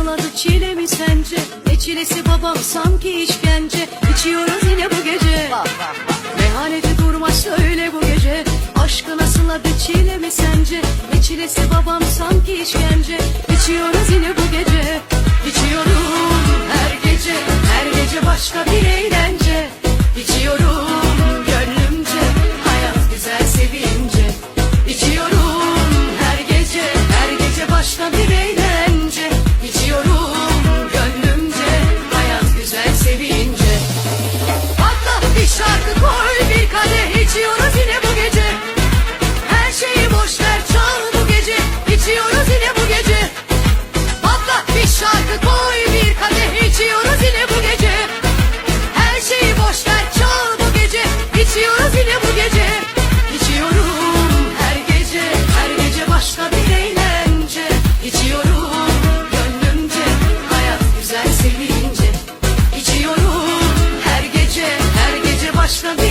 Acıladı çile mi sence? Ne çilesi babam sanki işkence. İçiyoruz yine bu gece. Bak, bak, söyle bu gece. Aşkı nasıl adı çile mi sence? Ne çilesi babam sanki işkence. İçiyoruz yine bu gece. İçiyorum her gece. Her gece başka bir eğlence. İçiyorum gönlümce. Hayat güzel sevince. İçiyorum her gece. Her gece başka bir eğlence. Apaixonei.